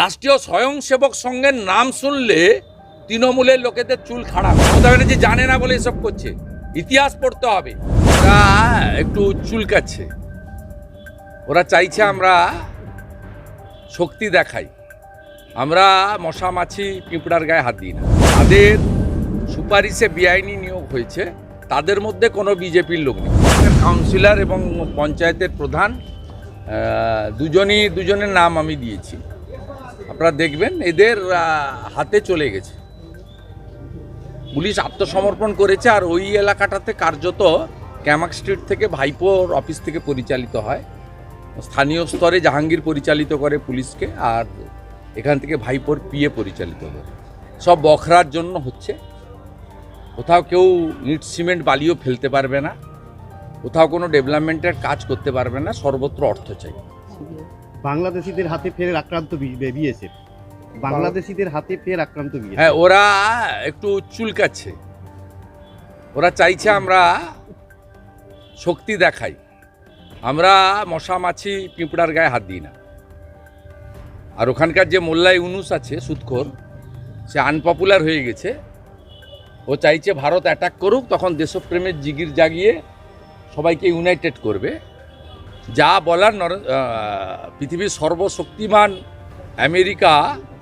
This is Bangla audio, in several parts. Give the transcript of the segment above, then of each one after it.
রাষ্ট্রীয় স্বয়ংসেবক সংঘের নাম শুনলে তৃণমূলের লোকেদের চুল খারাপ মমতা ব্যানার্জি জানে না বলে এসব করছে। ইতিহাস পড়তে হবে। ওরা একটু চুলকাচ্ছে ওরা চাইছে আমরা শক্তি দেখাই। আমরা মশা মাছি পিঁপড়ার গায়ে হাত দিই না। তাদের সুপারিশে বেআইনি নিয়োগ হয়েছে। তাদের মধ্যে কোনো বিজেপির লোক নেই। কাউন্সিলর এবং পঞ্চায়েতের প্রধান দুজনই, দুজনের নাম আমি দিয়েছি। আপনারা দেখবেন এদের হাতে চলে গেছে। পুলিশ আত্মসমর্পণ করেছে আর ওই এলাকাটাতে কার্যত ক্যামাক স্ট্রিট থেকে ভাইপোর অফিস থেকে পরিচালিত হয়। স্থানীয় স্তরে জাহাঙ্গীর পরিচালিত করে পুলিশকে আর এখান থেকে ভাইপোর পিএ পরিচালিত করে সব বখরার জন্য হচ্ছে। কোথাও কেউ ইট, সিমেন্ট, বালিও ফেলতে পারবে না। কোথাও কোনো ডেভেলপমেন্টের কাজ করতে পারবে না। সর্বত্র অর্থ চাই। বাংলাদেশিদের হাতে ফের আক্রান্ত বিএসএফ। বাংলাদেশিদের হাতে ফের আক্রান্ত বিএসএফ। হ্যাঁ ওরা একটু চুলকাচ্ছে। ওরা চাইছে আমরা শক্তি দেখাই। আমরা মশা, মাছি, পিঁপড়ার গায়ে হাত দিই না। আর ওখানকার যে মোল্লাই ইউনুস আছে, সুৎখোর, সে আনপপুলার হয়ে গেছে। ও চাইছে ভারত অ্যাটাক করুক, তখন দেশপ্রেমের জিগির জাগিয়ে সবাইকে ইউনাইটেড করবে। যা বলার পৃথিবীর সর্বশক্তিমান আমেরিকা,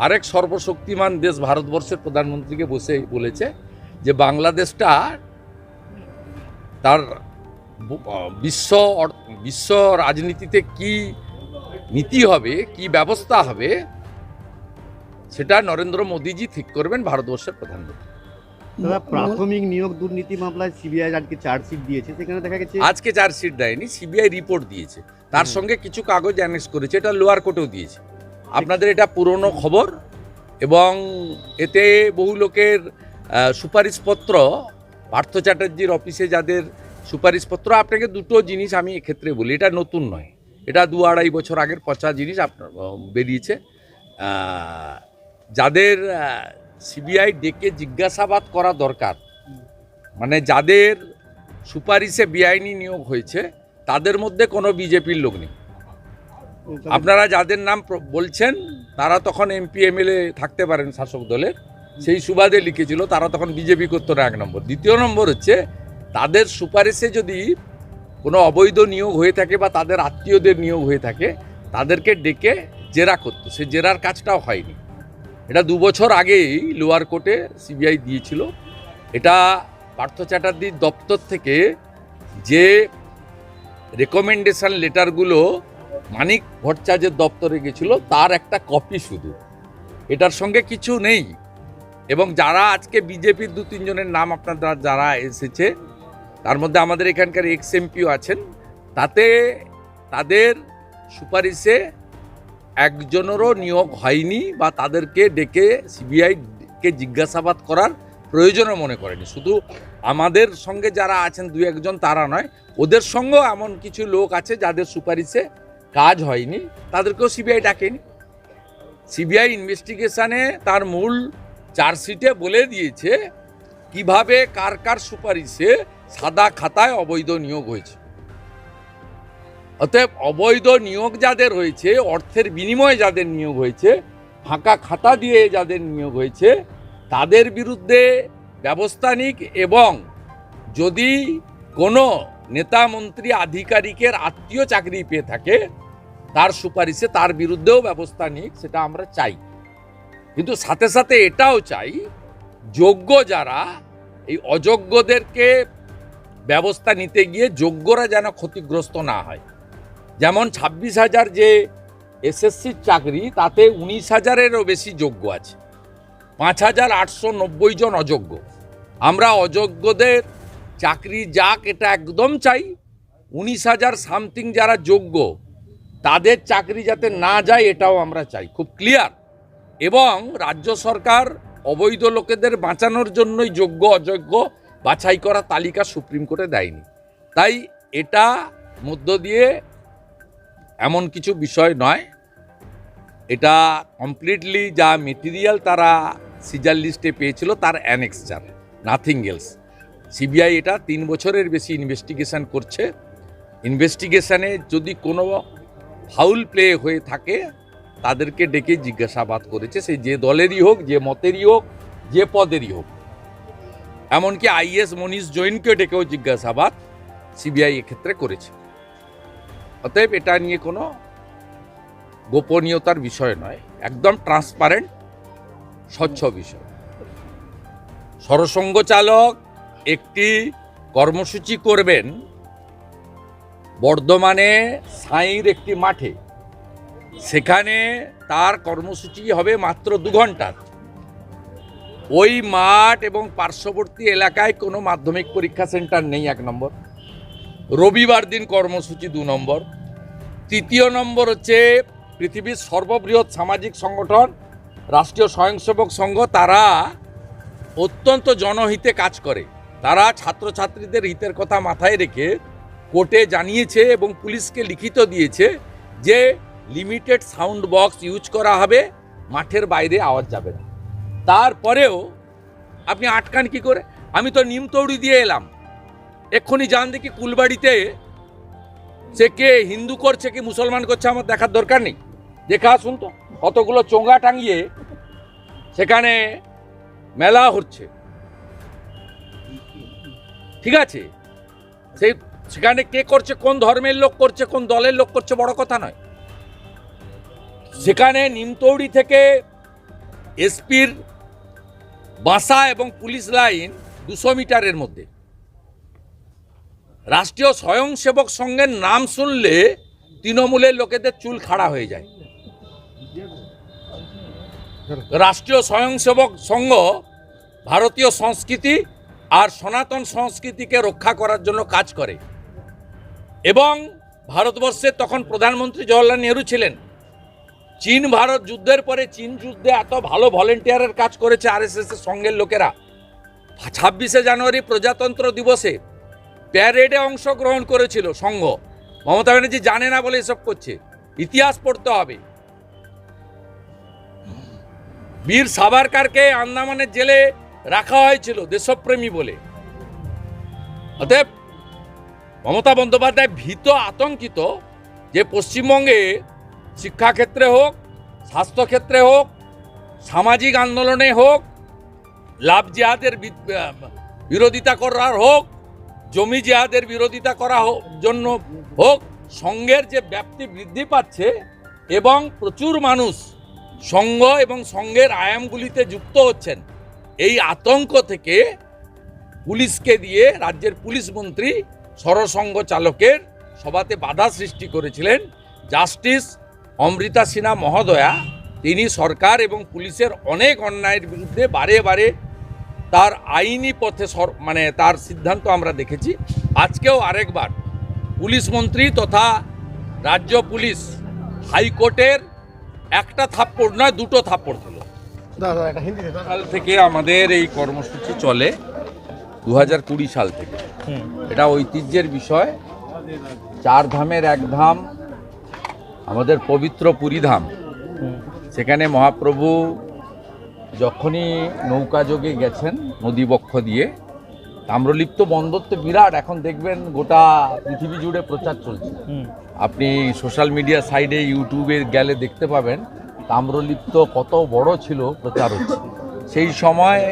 আরেক সর্বশক্তিমান দেশ ভারতবর্ষের প্রধানমন্ত্রীকে বসে বলেছে যে বাংলাদেশটা তার বিশ্ব বিশ্ব রাজনীতিতে কি নীতি হবে, কি ব্যবস্থা হবে, সেটা নরেন্দ্র মোদীজি ঠিক করবেন ভারতবর্ষের প্রধানমন্ত্রী। দাদা প্রাথমিক নিয়োগ দুর্নীতি মামলায় সিবিআই আজকে চার্জশিট দিয়েছে সেখানে দেখা গেছে আজকে চার্জশিট দেয়নি সিবিআই রিপোর্ট দিয়েছে। তার সঙ্গে কিছু কাগজ অ্যানেক্স করেছে এটা লোয়ার কোর্টেও দিয়েছে। আপনাদের এটা পুরনো খবর এবং এতে বহু লোকের সুপারিশপত্র পার্থ চ্যাটার্জির অফিসে যাদের সুপারিশপত্র আপনাকে দুটো জিনিস আমি এক্ষেত্রে বলি। এটা নতুন নয় এটা দু আড়াই বছর আগের পচা জিনিস আপনার বেরিয়েছে। যাদের সিবিআই ডেকে জিজ্ঞাসাবাদ করা দরকার। মানে যাদের সুপারিশে বেআইনি নিয়োগ হয়েছে, তাদের মধ্যে কোনো বিজেপির লোক নেই। আপনারা যাদের নাম বলছেন, তারা তখন এমপি, এমএলএ থাকতে পারেন শাসক দলের। সেই সুবাদে লিখেছিল, তারা তখন বিজেপি করতো না এক নম্বর। দ্বিতীয় নম্বর হচ্ছে, তাদের সুপারিশে যদি কোনো অবৈধ নিয়োগ হয়ে থাকে বা তাদের আত্মীয়দের নিয়োগ হয়ে থাকে, তাদেরকে ডেকে জেরা করতো। সে জেরার কাজটাও হয়নি। এটা দু বছর আগেই লোয়ার কোর্টে সিবিআই দিয়েছিল। এটা পার্থ চ্যাটার্জির দপ্তর থেকে যে রেকমেন্ডেশন লেটারগুলো মানিক ভট্টাচার্যের দপ্তরে গেছিল, তার একটা কপি শুধু। এটার সঙ্গে কিছু নেই। এবং যারা আজকে বিজেপির দু তিনজনের নাম আপনারা যারা এসেছে, তার মধ্যে আমাদের এখানকার এক্স এমপিও আছেন, তাতে তাদের সুপারিশে একজনেরও নিয়োগ হয়নি বা তাদেরকে ডেকে সিবিআই কে জিজ্ঞাসাবাদ করার প্রয়োজনও মনে করেনি। শুধু আমাদের সঙ্গে যারা আছেন দু একজন তারা নয়, ওদের সঙ্গেও এমন কিছু লোক আছে যাদের সুপারিশে কাজ হয়নি, তাদেরকেও সিবিআই ডাকেনি। সিবিআই ইনভেস্টিগেশনে তার মূল চার্জশিটে বলে দিয়েছে, কীভাবে কার কার সুপারিশে সাদা খাতায় অবৈধ নিয়োগ হয়েছে। অতএব অবৈধ নিয়োগ যাদের হয়েছে, অর্থের বিনিময়ে যাদের নিয়োগ হয়েছে, ফাঁকা খাতা দিয়ে যাদের নিয়োগ হয়েছে, তাদের বিরুদ্ধে ব্যবস্থা নিক এবং যদি কোনো নেতা মন্ত্রী আধিকারিকের আত্মীয় চাকরি পেয়ে থাকে, তার সুপারিশে তার বিরুদ্ধেও ব্যবস্থা নিক, সেটা আমরা চাই। কিন্তু সাথে সাথে এটাও চাই, যোগ্য যারা এই অযোগ্যদেরকে ব্যবস্থা নিতে গিয়ে যোগ্যরা যেন ক্ষতিগ্রস্ত না হয়। যেমন ছাব্বিশ হাজার যে এসএসসির চাকরি, তাতে উনিশ হাজারেরও বেশি যোগ্য আছে। পাঁচ হাজার আটশো নব্বই জন অযোগ্য। আমরা অযোগ্যদের চাকরি যাক এটা একদম চাই। উনিশ হাজার সামথিং যারা যোগ্য, তাদের চাকরি যাতে না যায় এটাও আমরা চাই। খুব ক্লিয়ার? এবং রাজ্য সরকার অবৈধ লোকেদের বাঁচানোর জন্যই যোগ্য, অযোগ্য বাছাই করা তালিকা সুপ্রিম কোর্টে দেয়নি। তাই এটা মধ্য দিয়ে এমন কিছু বিষয় নয়। এটা কমপ্লিটলি যা মেটেরিয়াল তারা সিজার লিস্টে পেয়েছিল তার অ্যানেক্সচার নাথিং এলস সিবিআই এটা তিন বছরের বেশি ইনভেস্টিগেশন করছে। ইনভেস্টিগেশনে যদি কোনো ফাউল প্লে হয়ে থাকে, তাদেরকে ডেকে জিজ্ঞাসাবাদ করেছে সে যে দলেরই হোক, যে মতেরই হোক, যে পদেরই হোক। এমনকি আইএস মনীষ জৈনকে ডেকেও জিজ্ঞাসাবাদ সিবিআই এক্ষেত্রে করেছে। অতএব এটা নিয়ে কোনো গোপনীয়তার বিষয় নয়, একদম ট্রান্সপারেন্ট, স্বচ্ছ বিষয়। সরসঙ্গ চালক একটি কর্মসূচি করবেন বর্ধমানে সাঁইর একটি মাঠে। সেখানে তার কর্মসূচি হবে মাত্র দু ঘণ্টার ওই মাঠ এবং পার্শ্ববর্তী এলাকায় কোনো মাধ্যমিক পরীক্ষা সেন্টার নেই এক নম্বর। রবিবার দিন কর্মসূচি দু নম্বর। তৃতীয় নম্বর হচ্ছে পৃথিবীর সর্ববৃহৎ সামাজিক সংগঠন, রাষ্ট্রীয় স্বয়ংসেবক সংঘ, তারা অত্যন্ত জনহিতে কাজ করে। তারা ছাত্রছাত্রীদের হিতের কথা মাথায় রেখে কোর্টে জানিয়েছে এবং পুলিশকে লিখিত দিয়েছে যে লিমিটেড সাউন্ড বক্স ইউজ করা হবে, মাঠের বাইরে আওয়াজ যাবে না। তারপরেও আপনি আটকান কি করে? আমি তো নিমতৌড়ি দিয়ে এলাম। এক্ষুনি যান দেখি কুলবাড়িতে। সে কে হিন্দু করছে কি মুসলমান করছে আমার দেখার দরকার নেই। দেখা আসুন তো, কতগুলো চোঙ্গা টাঙিয়ে সেখানে মেলা হচ্ছে। ঠিক আছে? সেই সেখানে কে করছে, কোন ধর্মের লোক করছে, কোন দলের লোক করছে, বড় কথা নয়। সেখানে নিমতৌড়ি থেকে এসপির বাসা এবং পুলিশ লাইন দুশো মিটারের মধ্যে। রাষ্ট্রীয় স্বয়ংসেবক সংঘের নাম শুনলে তৃণমূলের লোকেদের চুল খাড়া হয়ে যায়। রাষ্ট্রীয় স্বয়ংসেবক সংঘ ভারতীয় সংস্কৃতি আর সনাতন সংস্কৃতিকে রক্ষা করার জন্য কাজ করে। এবং ভারতবর্ষে তখন প্রধানমন্ত্রী জওয়াহরলাল নেহরু ছিলেন। চীন ভারত যুদ্ধের পরে চীন যুদ্ধে এত ভালো ভলেন্টিয়ারের কাজ করেছে আরএসএস এর সঙ্গের লোকেরা। ছাব্বিশে জানুয়ারি প্রজাতন্ত্র দিবসে প্যারেডে অংশগ্রহণ করেছিল সংঘ। মমতা ব্যানার্জি জানে না বলে এসব করছে। ইতিহাস পড়তে হবে। বীর সাভারকারকে আন্দামানের জেলে রাখা হয়েছিল দেশপ্রেমী বলে। অতএব মমতা বন্দ্যোপাধ্যায় ভীত আতঙ্কিত যে পশ্চিমবঙ্গে শিক্ষাক্ষেত্রে হোক, স্বাস্থ্যক্ষেত্রে হোক, সামাজিক আন্দোলনে হোক, লাভ জিহাদের বিরোধিতা করার হোক জমি জিহাদের বিরোধিতা করা জন্য হোক, সংঘের যে ব্যাপ্তি বৃদ্ধি পাচ্ছে এবং প্রচুর মানুষ সংঘ এবং সংঘের আয়ামগুলিতে যুক্ত হচ্ছেন, এই আতঙ্ক থেকে পুলিশকে দিয়ে রাজ্যের পুলিশ মন্ত্রী সরসংঘ চালকের সভাতে বাধা সৃষ্টি করেছিলেন জাস্টিস অমৃতা সিনহা মহোদয়া। তিনি সরকার এবং পুলিশের অনেক অন্যায়ের বিরুদ্ধে বারে বারে তার আইনি পথে সর- মানে তার সিদ্ধান্ত আমরা দেখেছি। আজকেও আরেকবার পুলিশ মন্ত্রী তথা রাজ্য পুলিশ হাইকোর্টের একটা থাপ্পড় নয় দুটো থাপ্পড় দিল। সাল থেকে আমাদের এই কর্মসূচি চলে দু কুড়ি সাল থেকে। এটা ঐতিহ্যের বিষয়। চার ধামের এক ধাম আমাদের পবিত্র পুরীধাম সেখানে মহাপ্রভু যখনই নৌকা যোগে গেছেন নদীবক্ষ দিয়ে তাম্রলিপ্ত বন্দর তো বিরাট এখন দেখবেন গোটা পৃথিবী জুড়ে প্রচার চলছে। আপনি সোশ্যাল মিডিয়া সাইডে ইউটিউবে গেলে দেখতে পাবেন তাম্রলিপ্ত কত বড় ছিল প্রচার হচ্ছে। সেই সময়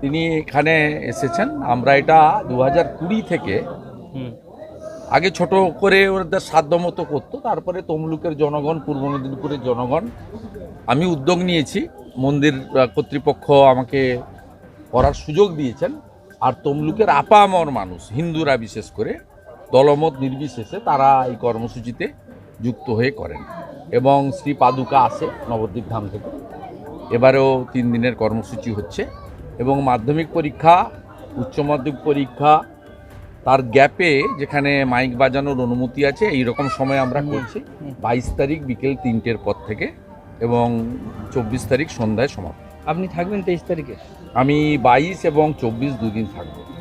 তিনি এখানে এসেছেন আমরা এটা দু হাজার কুড়ি থেকে আগে ছোট করে ওদের সাধ্য মতো করতো তারপরে তমলুকের জনগণ পূর্ব মেদিনীপুরের জনগণ আমি উদ্যোগ নিয়েছি। মন্দির কর্তৃপক্ষ আমাকে করার সুযোগ দিয়েছেন। আর তমলুকের আপামর মানুষ হিন্দুরা বিশেষ করে দলমত নির্বিশেষে তারা এই কর্মসূচিতে যুক্ত হয়ে করেন। এবং শ্রী পাদুকা আসে নবদ্বীপ ধাম থেকে। এবারেও তিন দিনের কর্মসূচি হচ্ছে এবং মাধ্যমিক পরীক্ষা উচ্চ মাধ্যমিক পরীক্ষা তার গ্যাপে যেখানে মাইক বাজানোর অনুমতি আছে এই রকম সময় আমরা করছি। বাইশ তারিখ বিকেল তিনটের পর থেকে এবং চব্বিশ তারিখ সন্ধ্যায় সমাপ্ত। আপনি থাকবেন তেইশ তারিখে? আমি বাইশ এবং চব্বিশ দুদিন থাকব।